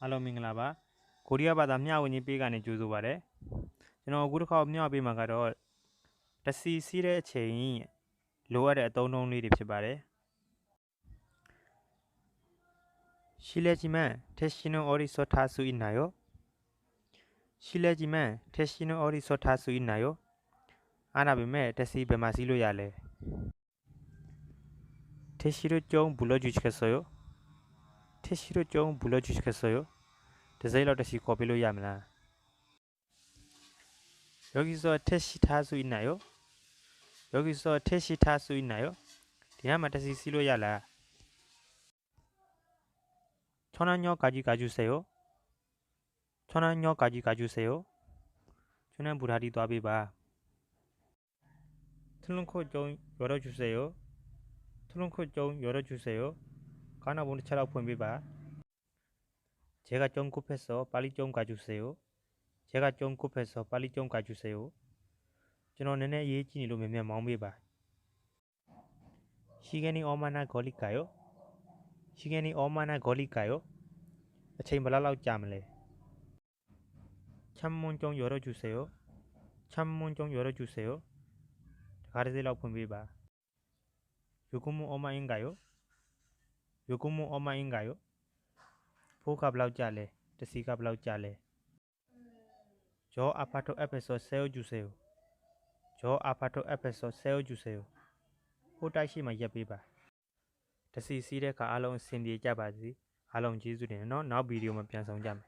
အားလုံးမင်္ဂလာပါကိုရီးယားဘာသာမျှဝေခြင်းပေးကနေကြိုဆိုပါရစေကျွန်တော်အခုတစ်ခါမျှဝေပေးမှာကတော့တစီစီးတဲ့အချိန်လိုအပ်တဲ့အသုံးအနှုန်းလေးတွေဖြစ်ပါတယ်실례지만태씨는어디서탈수있나요실례지만태씨는어디서탈수있나요အားနာပေမဲ့တက်စီဘယ်မှာစီးလို့ရလဲ태씨를좀불러주시겠어요 태씨를좀 불러주시겠어요? 드세일러 다시 거빌로 야밀라. 여기서 택시 탈 수 있나요? 여기서 택시 탈 수 있나요? 디나마 택시 시로 야라. 천안역까지 가주세요. 천안역까지 가주세요. 저는 불하리 도 아비바. 트렁크 좀 열어주세요. 트렁크 좀 열어주세요. 가나보니 차라고 봅니다. 제가 좀 급해서 빨리 좀 가주세요. 제가 좀 급해서 빨리 좀 가주세요. 저는 예진이로 몇몇 마음이봐. 시간이 얼마나 걸릴까요? 시간이 얼마나 걸릴까요? 제 말라고 잠래. 창문 좀 열어주세요. 창문 좀 열어주세요. 가르치라고 봅니다. 요금은 얼마인가요? 요금은 얼마인가요? 포가 블라우짜래 드시가 블라우짜래 저 아파트 앞에서 세워주세요 저 아파트 앞에서 세워주세요 호다시만 예삐바 드시 စီးတဲ့အခါအားလုံးအဆင်ပြေကြပါစေအားလုံးကျေးဇူးတင်နော်နောက်ဗီဒီယိုမှာပြန်ဆောင်ကြမယ်